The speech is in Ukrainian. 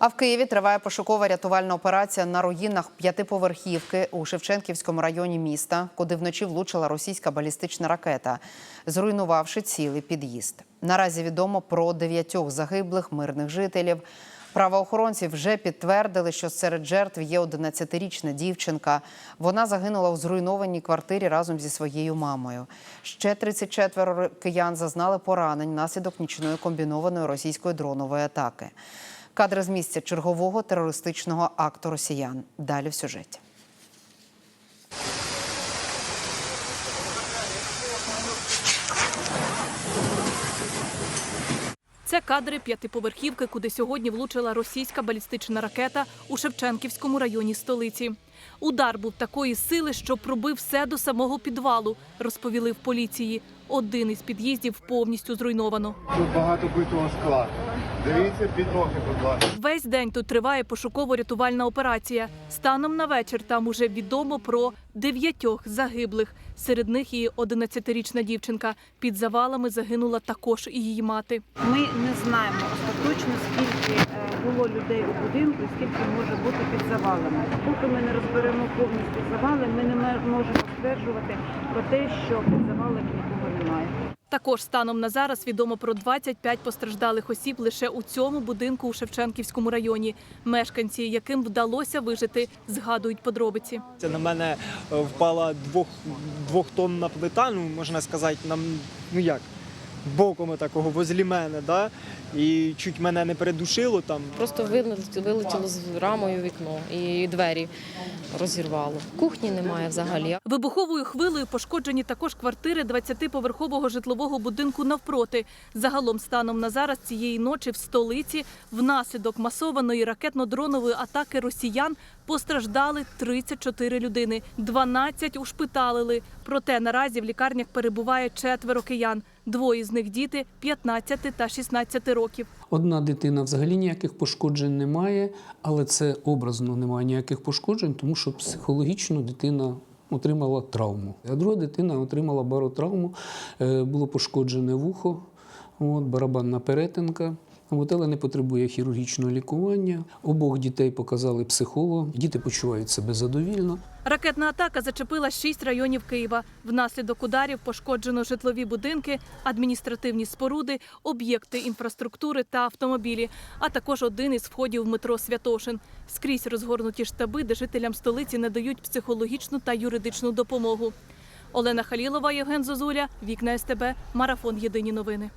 А в Києві триває пошукова рятувальна операція на руїнах п'ятиповерхівки у Шевченківському районі міста, куди вночі влучила російська балістична ракета, зруйнувавши цілий під'їзд. Наразі відомо про дев'ятьох загиблих мирних жителів. Правоохоронці вже підтвердили, що серед жертв є 11-річна дівчинка. Вона загинула у зруйнованій квартирі разом зі своєю мамою. Ще 34 киян зазнали поранень внаслідок нічної комбінованої російської дронової атаки. Кадри з місця чергового терористичного акту росіян. Далі в сюжеті. Це кадри п'ятиповерхівки, куди сьогодні влучила російська балістична ракета у Шевченківському районі столиці. Удар був такої сили, що пробив все до самого підвалу, розповіли в поліції. Один із під'їздів повністю зруйновано. Тут багато битого скла. Дивіться під ноги, будь ласка. Весь день тут триває пошуково-рятувальна операція. Станом на вечір там уже відомо про дев'ятьох загиблих. Серед них і 11-річна дівчинка. Під завалами загинула також і її мати. Ми не знаємо остаточно, скільки е, було людей у будинку і скільки може бути під завалами. Поки ми не розберемо повністю завали, ми не можемо стверджувати про те, що під завалами нікого немає. Також станом на зараз відомо про 25 постраждалих осіб лише у цьому будинку у Шевченківському районі. Мешканці, яким вдалося вижити, згадують подробиці. Це на мене е, впала двох, двохтонна плита, ну можна сказати, нам ну як, боком такого возлі мене, да? І чуть мене не передушило там. Просто вилетіло, вилетіло з рамою вікно і двері розірвало. Кухні немає взагалі. Вибуховою хвилею пошкоджені також квартири 20-поверхового житлового будинку навпроти. Загалом станом на зараз цієї ночі в столиці внаслідок масованої ракетно-дронової атаки росіян постраждали 34 людини, 12 ушпиталили. Проте наразі в лікарнях перебуває четверо киян. Двоє з них діти 15 та 16 років. Одна дитина взагалі ніяких пошкоджень не має, але це образно немає ніяких пошкоджень, тому що психологічно дитина отримала травму. А друга дитина отримала баротравму, е, було пошкоджене вухо, от, барабанна перетинка. От, не потребує хірургічного лікування. Обох дітей показали психолог. Діти почувають себе задовільно. Ракетна атака зачепила шість районів Києва. Внаслідок ударів пошкоджено житлові будинки, адміністративні споруди, об'єкти інфраструктури та автомобілі, а також один із входів метро Святошин. Скрізь розгорнуті штаби, де жителям столиці надають психологічну та юридичну допомогу. Олена Халілова, Євген Зозуля, Вікна СТБ, Марафон Єдині новини.